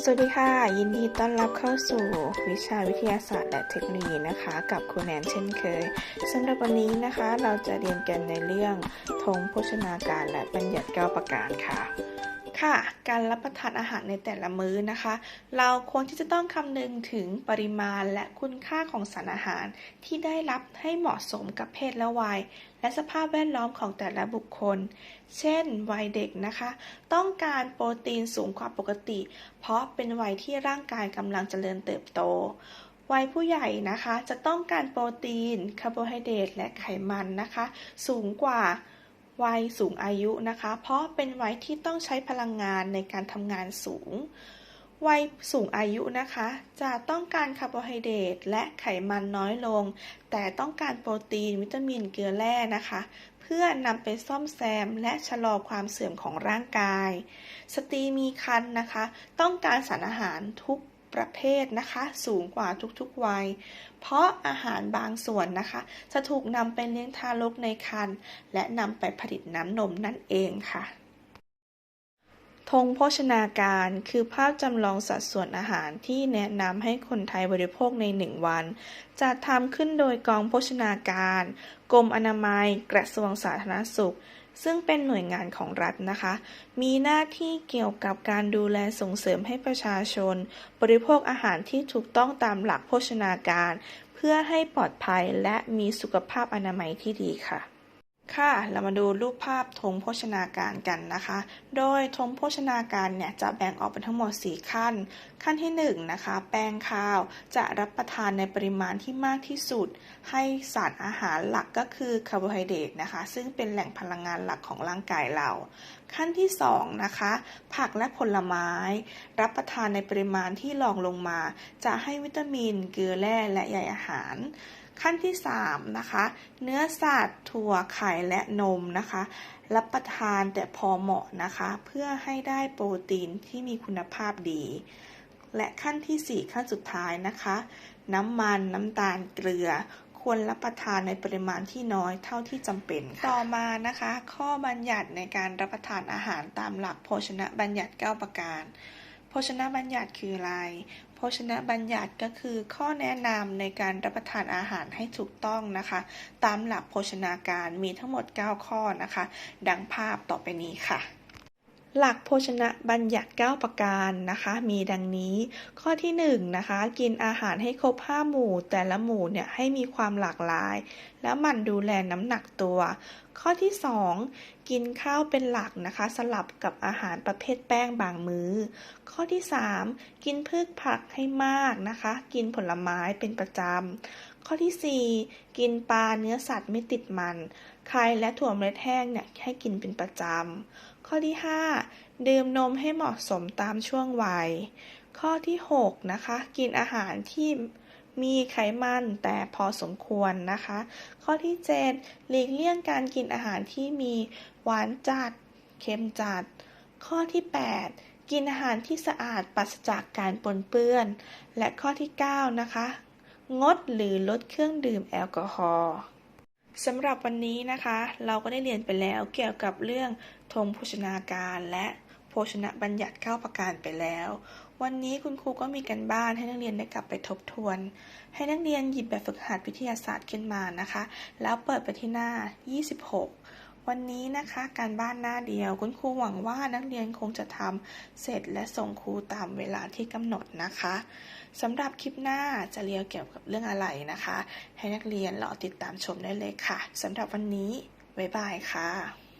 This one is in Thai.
สวัสดีค่ะ ยินดีต้อนรับเข้าสู่วิชาวิทยาศาสตร์และเทคโนโลยีนะคะ กับครูแนนเช่นเคยสำหรับวันนี้นะคะ เราจะเรียนกันในเรื่องธงโภชนาการและบัญญัติเก้าประการค่ะ ค่ะ การรับประทานอาหารในแต่ละมื้อนะคะ เราควรที่จะต้องคำนึงถึงปริมาณและคุณค่าของสารอาหารที่ได้รับให้เหมาะสมกับเพศและวัย และสภาพแวดล้อมของแต่ละบุคคล เช่น วัยเด็กนะคะ ต้องการโปรตีนสูงกว่าปกติ เพราะเป็นวัยที่ร่างกายกำลังเจริญเติบโต วัยผู้ใหญ่นะคะจะต้องการโปรตีน คาร์โบไฮเดรตและไขมันนะคะ สูงกว่าวัยสูงอายุนะคะ เพราะเป็นวัยที่ต้องใช้พลังงานในการทำงานสูง วัยสูงอายุนะคะ จะต้องการคาร์โบไฮเดรตและไขมันน้อยลง แต่ต้องการโปรตีนวิตามินเกลือแร่นะคะ เพื่อนำไปซ่อมแซมและชะลอความเสื่อมของร่างกาย สตรีมีครรภ์นะคะ ต้องการสารอาหารทุกประเภทนะคะสูงกว่าทุกๆวัย เพราะอาหารบางส่วนนะคะ จะถูกนำไปเลี้ยงทารกในครรภ์และนำไปผลิตน้ำนมนั่นเองค่ะ ธงโภชนาการคือภาพจำลองสัดส่วนอาหารที่แนะนำให้คนไทยบริโภคในหนึ่งวัน จัดทำขึ้นโดยกองโภชนาการ กรมอนามัย กระทรวงสาธารณสุข ซึ่งเป็นหน่วยงานของรัฐนะคะ มีหน้าที่เกี่ยวกับการดูแลส่งเสริมให้ประชาชน บริโภคอาหารที่ถูกต้องตามหลักโภชนาการ เพื่อให้ปลอดภัยและมีสุขภาพอนามัยที่ดีค่ะ ค่ะ เรามาดูรูปภาพธงโภชนาการกันนะคะ โดยธงโภชนาการเนี่ยจะแบ่งออกเป็นทั้งหมด 4 ขั้น ขั้นที่1นะคะ แป้งข้าวจะรับประทานในปริมาณที่มากที่สุด ให้สารอาหารหลักก็คือคาร์โบไฮเดรตนะคะ ซึ่งเป็นแหล่งพลังงานหลักของร่างกายเรา ขั้นที่2นะคะ ผักและผลไม้ รับประทานในปริมาณที่รองลงมา จะให้วิตามิน เกลือแร่และใยอาหาร ขั้นที่ 3 นะคะ เนื้อสัตว์ถั่วไข่และนมนะคะ รับประทานแต่พอเหมาะนะคะ เพื่อให้ได้โปรตีนที่มีคุณภาพดี และขั้นที่ 4 ขั้นสุดท้ายนะคะ น้ำมันน้ำตาลเกลือควรรับประทานในปริมาณที่น้อยเท่าที่จำเป็นค่ะต่อมานะคะ ข้อบัญญัติในการรับประทานอาหารตามหลักโภชนะบัญญัติ 9 ประการ โภชนะบัญญัติคืออะไร ภชนะบัญญัติก็คือข้อแนะนำในการรับประทานอาหารให้ถูกต้องนะคะ ตามหลักโภชนาการมีทั้งหมด 9 ข้อนะคะ ดังภาพต่อไปนี้ค่ะ หลักโภชนะบัญญัติ 9 ประการนะคะ มีดังนี้ ข้อที่1นะคะ กินอาหารให้ครบ 5 หมู่ แต่ละหมู่เนี่ยให้มีความหลากหลาย แล้วมั่นดูแลน้ำหนักตัว ข้อที่ 2 กินข้าวเป็นหลักนะคะ สลับกับอาหารประเภทแป้งบางมื้อ ข้อที่ 3 กินพืชผักให้มากนะคะ กินผลไม้เป็นประจำ ข้อที่ 4 กินปลาเนื้อสัตว์ไม่ติดมัน ไข่และถั่วเมล็ดแห้งเนี่ยให้กินเป็นประจำ ข้อที่ 5 ดื่มนมให้เหมาะสมตามช่วงวัย ข้อที่ 6 นะคะ กินอาหารที่มีไขมันแต่พอสมควรนะคะ ข้อที่ 7 หลีกเลี่ยงการกินอาหารที่มีหวานจัด เค็มจัด ข้อที่ 8 กินอาหารที่สะอาดปราศจากการปนเปื้อน และข้อที่ 9 นะคะ งดหรือลดเครื่องดื่มแอลกอฮอล์สำหรับวันนี้นะคะ เราก็ได้เรียนไปแล้วเกี่ยวกับเรื่องธงโภชนาการและโภชนะบัญญัติ9ประการไปแล้ว วันนี้คุณครูก็มีกันบ้านให้นักเรียนได้กลับไปทบทวน ให้นักเรียนหยิบแบบฝึกหัดวิทยาศาสตร์ขึ้นมานะคะ แล้วเปิดไปที่หน้า 26 วันนี้นะคะการบ้านหน้าเดียวคุณครูหวังว่านักเรียนคงจะทำเสร็จและส่งครูตามเวลาที่กำหนดนะคะสำหรับคลิปหน้าจะเรียวเกี่ยวกับเรื่องอะไรนะคะ ให้นักเรียนรอติดตามชมได้เลยค่ะสำหรับวันนี้บ๊ายบายค่ะ